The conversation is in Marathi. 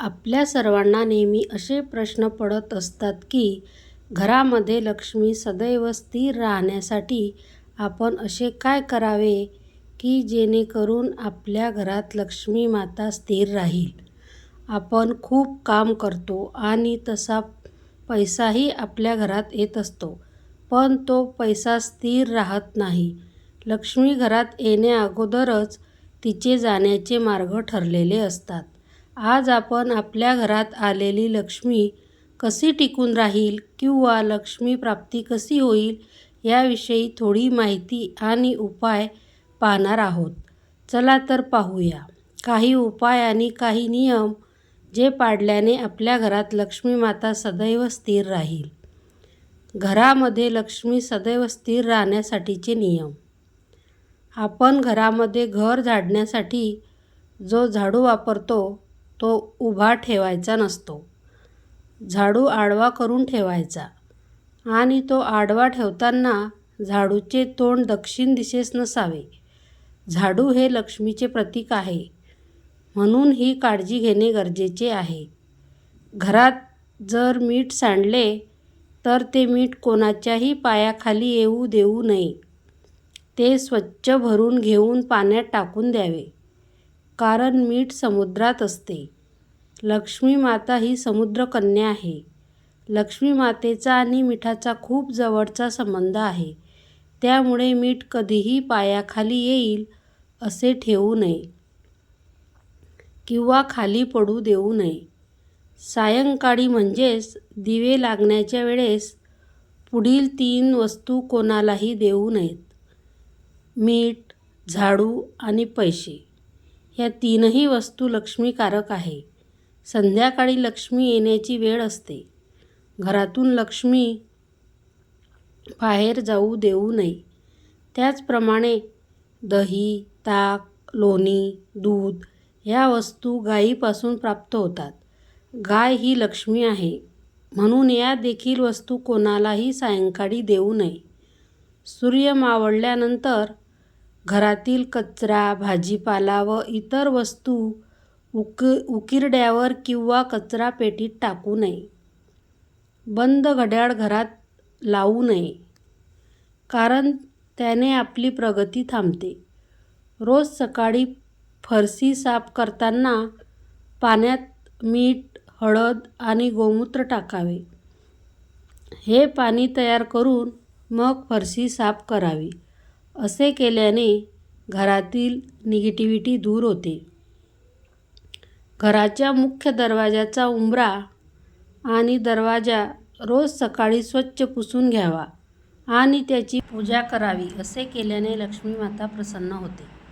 आपल्या सर्वांना नेहमी असे प्रश्न पडत असतात की घरामध्ये लक्ष्मी सदैव स्थिर राहण्यासाठी आपण असे काय करावे की जेणेकरून आपल्या घरात लक्ष्मी माता स्थिर राहील. आपण खूप काम करतो आणि तसा पैसाही आपल्या घरात येत असतो पण तो पैसा स्थिर राहत नाही. लक्ष्मी घरात येण्याअगोदरच तिचे जाण्याचे मार्ग ठरलेले असतात. आज आपण आपल्या घरात आलेली लक्ष्मी कशी टिकून राहील किंवा लक्ष्मी प्राप्ती कशी होईल याविषयी थोडी माहिती आणि उपाय पाहणार आहोत. चला तर पाहूया काही उपाय आणि काही नियम जे पाळल्याने आपल्या घरात लक्ष्मी माता सदैव स्थिर राहील. घरामध्ये लक्ष्मी सदैव स्थिर राहण्यासाठीचे नियम. आपण घरामध्ये घर झाडण्यासाठी जो झाडू वापरतो तो उभा ठेवायचा नसतो. झाडू आडवा करून ठेवायचा आणि तो आडवा ठेवताना झाडूचे तोंड दक्षिण दिशेस नसावे. झाडू हे लक्ष्मीचे प्रतीक आहे म्हणून ही काळजी घेणे गरजेचे आहे. घरात जर मीठ सांडले तर ते मीठ कोणाच्याही पायाखाली येऊ देऊ नये. ते स्वच्छ भरून घेऊन पाण्यात टाकून द्यावे. कारण मीठ समुद्रात असते. लक्ष्मी माता ही समुद्रकन्या आहे. लक्ष्मी मातेचा आणि मिठाचा खूप जवळचा संबंध आहे. त्यामुळे मीठ कधीही पायाखाली येईल असे ठेवू नये किंवा खाली पडू देऊ नये. सायंकाळी म्हणजेच दिवे लागण्याच्या वेळेस पुढील तीन वस्तू कोणालाही देऊ नयेत. मीठ, झाडू आणि पैसे या तीनही वस्तू लक्ष्मीकारक आहे. संध्याकाळी लक्ष्मी येण्याची वेळ असते. घरातून लक्ष्मी बाहेर जाऊ देऊ नये. त्याचप्रमाणे दही, ताक, लोणी, दूध या वस्तू गायीपासून प्राप्त होतात. गाय ही लक्ष्मी आहे म्हणून या देखील वस्तू कोणालाही सायंकाळी देऊ नये. सूर्य मावळल्यानंतर घरातील कचरा, भाजीपाला व इतर वस्तू उक उकिरड्यावर किंवा कचरा पेटीत टाकू नये. बंद घड्याळ घरात लावू नये कारण त्याने आपली प्रगती थांबते. रोज सकाळी फरशी साफ करताना पाण्यात मीठ, हळद आणि गोमूत्र टाकावे. हे पाणी तयार करून मग फरशी साफ करावी. असे केल्याने घरातील निगेटिव्हिटी दूर होते. घराच्या मुख्य दरवाजाचा उंबरा आणि दरवाजा रोज सकाळी स्वच्छ पुसून घ्यावा आणि त्याची पूजा करावी. असे केल्याने लक्ष्मी माता प्रसन्न होते.